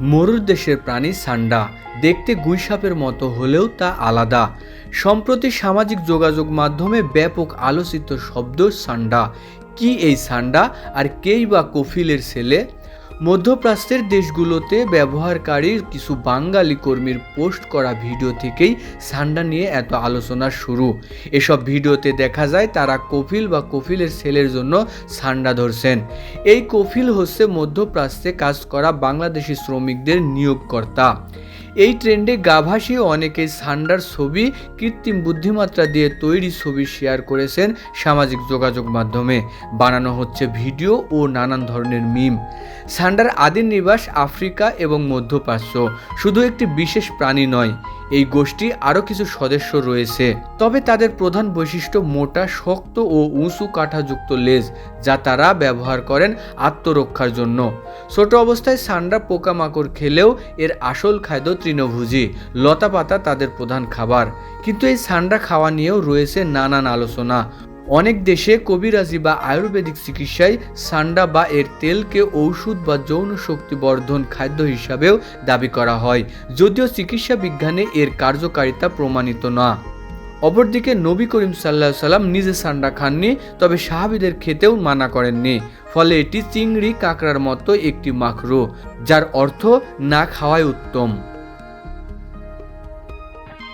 মরুর দেশের প্রাণী সান্ডা। দেখতে গুইসাপের মতো হলেও তা আলাদা। সম্প্রতি সামাজিক যোগাযোগ মাধ্যমে ব্যাপক আলোচিত শব্দ সান্ডা। কি এই সান্ডা আর কেই বা কফিলের ছেলে? মধ্যপ্রাচ্যের দেশগুলোতে ব্যবহারকারীর কিছু বাঙালি কর্মীর পোস্ট করা ভিডিও থেকেই সান্ডা নিয়ে এত আলোচনা শুরু। এসব ভিডিওতে দেখা যায় তারা কফিল বা কফিলের ছেলের জন্য সান্ডা ধরছেন। এই কফিল হচ্ছে মধ্যপ্রাচ্যে কাজ করা বাংলাদেশি শ্রমিকদের নিয়োগকর্তা। এই ট্রেন্ডে গাভাসী অনেকেই সান্ডার ছবি, কৃত্রিম বুদ্ধিমাত্রা দিয়ে তৈরি ছবি শেয়ার করেছেন সামাজিক যোগাযোগ মাধ্যমে। বানানো হচ্ছে ভিডিও ও নানান ধরনের মিম সান্ডার আদির নিবাস আফ্রিকা এবং মধ্যপ্রাচ্য। শুধু একটি বিশেষ প্রাণী নয় এই গোষ্ঠী আরও কিছু সদস্য রয়েছে। তবে তাদের প্রধান বৈশিষ্ট্য মোটা, শক্ত ও উঁচু কাঠাযুক্ত লেজ, যা তারা ব্যবহার করেন আত্মরক্ষার জন্য। ছোট অবস্থায় সান্ডা পোকামাকড় খেলেও এর আসল খাদ্য তৃণভোজী লতা পাতা তাদের প্রধান খাবার। কিন্তু এই সান্ডা খাওয়া নিয়েও রয়েছে নানান আলোচনা। অনেক দেশে কবিরাজি বা আয়ুর্বেদিক চিকিৎসায় সান্ডা বা এর তেলকে ঔষধ বা যৌন শক্তি বর্ধন খাদ্য হিসাবেও দাবি করা হয়, যদিও চিকিৎসা বিজ্ঞানে এর কার্যকারিতা প্রমাণিত না। অপরদিকে নবী করিম সাল্লাহ সাল্লাম নিজে সান্ডা খাননি, তবে সাহাবিদের খেতেও মানা করেননি, ফলে এটি চিংড়ি, কাঁকড়ার মতো একটি মাখরো, যার অর্থ না খাওয়াই উত্তম।